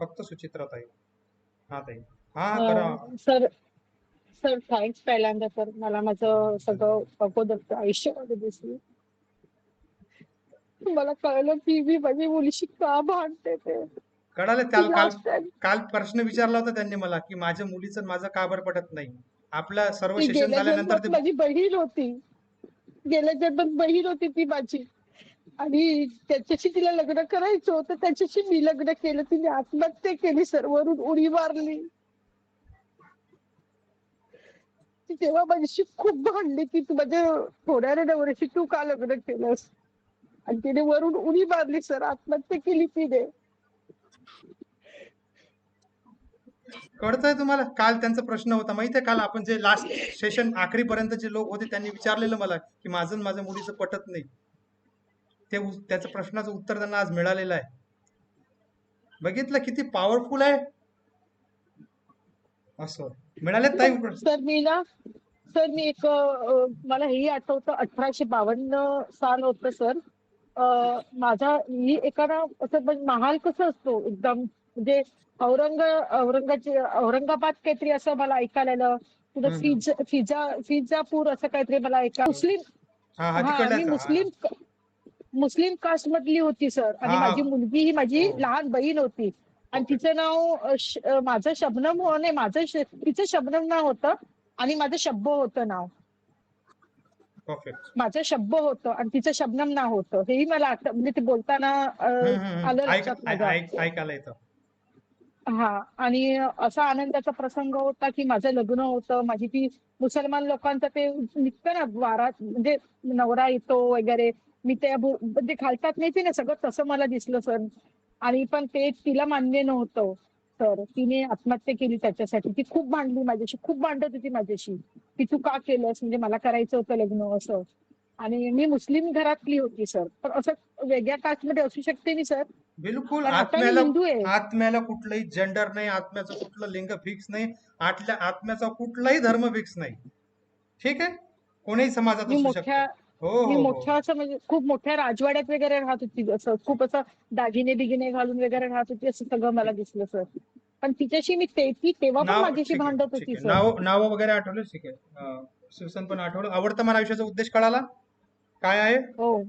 फक्त सुचित्राताई हा ताई. हा करा. सर सर थँक्स पहिल्यांदा सर मला माझं सगळं अगोदरचं आयुष्यामध्ये दिसली. मला कळलं की मी माझ्या मुलीशी का भांडते ते. कळालं काल काल काल प्रश्न विचारला होता त्यांनी मला की माझ्या मुलीचं माझं का बरं पटत नाही? आपलं सर्व ती सेशन गेल्या झाल्यानंतर जन्मात ते माझी बहीण होती. गेल्या जन्मात बहीण होती ती माझी. आणि त्याच्याशी तिला लग्न करायचं होतं त्याच्याशी मी लग्न केलं तिने आत्महत्या केली सर वरून उडी मारली. ती तेव्हा माझ्याशी खूप भांडली की तू माझ्या थोड्या नवऱ्याशी तू का लग्न केलंस? आणि तिने वरून उडी मारली सर आत्महत्या केली तिने. कळतंय तुम्हाला? काल त्यांचा प्रश्न होता. माहितीये काल आपण जे लास्ट सेशन आखरीपर्यंत जे लोक होते त्यांनी विचारलेलं मला की माझं माझ्या मुलीचं पटत नाही. ते त्याचं प्रश्नाचं उत्तर त्यांना आज मिळालेलं आहे. बघितलं किती पॉवरफुल आहे? असं. मिळाले ताई सर मी ना सर मी एक मला हेही आठवतं अठराशे बावन्न साल होतं सर. माझा मी एका ना असं म्हणजे महाल कसं असतो एकदम म्हणजे औरंग औरंगाचे औरंगाबाद काहीतरी असं मला ऐकायला. फिज फिजा फिजापूर असं काहीतरी मला ऐका मुस्लिम हा हा हा मी मुस्लिम मुस्लिम कास्ट मधली होती सर. आणि हा. माझी मुलगी ही माझी हो. लहान बहीण होती. आणि. तिचं नाव अ, श- अ, माझं शबनम हो नाही माझं श- तिचं शबनम नाव होतं आणि माझं शब्ब होतं नाव. परफेक्ट माझं शब्ब होतं आणि तिचं शबनम नाव होतं. हेही मला आठ म्हणजे ते बोलताना अ, आलं लक्षात माझ्या. ऐकायला येतं. हा. आणि असा आनंदाचा प्रसंग होता की माझं लग्न होतं. माझी ती मुसलमान लोकांचं ते निघतं ना वारात म्हणजे नवरा येतो वगैरे. मी त्या म्हणजे घालतात नाही ते ना सगळं तसं मला दिसलं सर आणि पण ते तिला मान्य नव्हतं. सर तिने आत्महत्या केली त्याच्यासाठी. ती खूप भांडली माझ्याशी खूप भांडत होती माझ्याशी. की तू का केलंस? म्हणजे मला करायचं होतं लग्न असं. आणि मी मुस्लिम घरातली होती सर पण असं वेगळ्या कास्टमध्ये असू शकते मी सर बिलकुल. आत्म्याला आत्म्याला कुठलंही जेंडर नाही आत्म्याचं कुठलं लिंग फिक्स नाही आतल्या आत्म्याचा कुठलाही धर्म फिक्स नाही. ठीक आहे? कोणीही समाजात असू मोठ्या शकतो. हो मी हो, हो मोठ्या असं म्हणजे खूप मोठ्या राजवाड्यात वगैरे राहत होती. असं खूप असं दागिने बिगिने घालून वगैरे राहत होती असं सगळं मला दिसलं सर. पण तिच्याशी मी ते ती तेव्हा पण नाव माझ्याशी ठीक आहे, भांडत ठीक होती आहे. सर. नाव नाव वगैरे आठवलं ठीक आहे अं, शिवसन पण आठवलं. आवडतं मला आयुष्याचा उद्देश कळाला? काय आहे? हो.